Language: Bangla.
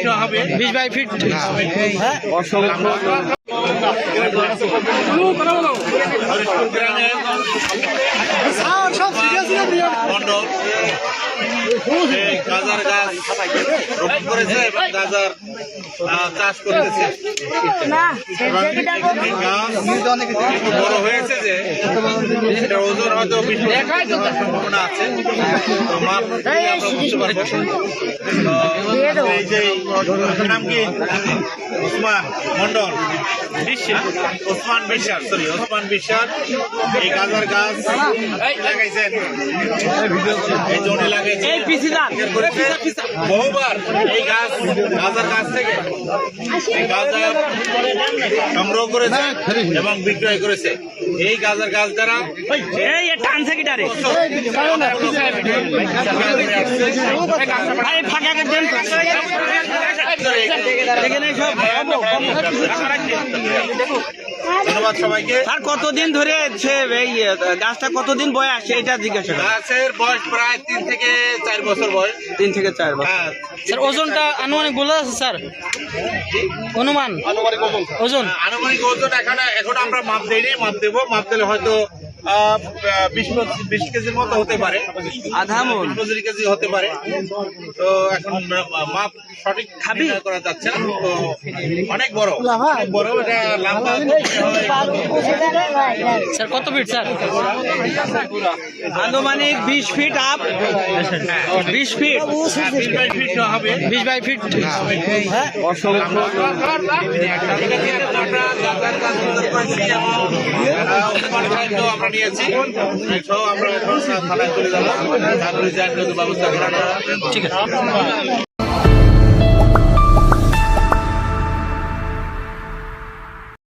ফিট হবে। বিশ বাই ফিট। অসংখ্য গ্রামের মন্ডল এই গাজার গাছ রোপণ করেছে এবং গাজার চাষ করতেছে। বড় হয়েছে যে ওজন হয়তো সম্ভাবনা আছে। এই যে নাম কি? ওসমান মন্ডল। ওসমান বিশ্বাস সরি ওসমান বিশ্বাস এই গাজার গাছ লাগাইছেন। এই পিসি যান বহুবার এই গাছ গাজার গাছ থেকে গাজা সংগ্রহ করেছে এবং বিক্রয় করেছে। এই গাজার গাছ দ্বারা ফাঁকা করে দেন এখানে সব ধন্যবাদ সবাইকে স্যার কতদিন ধরে সে এই গাছটা কতদিন বয়স এটা জিজ্ঞাসা। গাছের বয়স প্রায় তিন থেকে চার বছর বয়স তিন থেকে চার বছর হ্যাঁ স্যার ওজনটা আনুমানিক বলে আছে স্যার অনুমান ওজন আনুমানিক ওজন এখন এখন আমরা মাপ দেইনি মাপ দেবো মাপ দিলে হয়তো বিশ কেজির মতো হতে পারে। আধা মণ। বিশ পঁচিশ কেজি হতে পারে। তো এখন মাপ সঠিক খাবি? করা যাচ্ছে না। তো অনেক বড়। বড় এটা লম্বা স্যার কত ফিট স্যার? আনুমানিক বিশ ফিট আপ বিশ ফিট বিশ বাই ফিট হবে। বিশ বাই ফিট হ্যাঁ। ঠিক আছে আমরা নিয়েছি ব্যবস্থা করা। ঠিক আছে।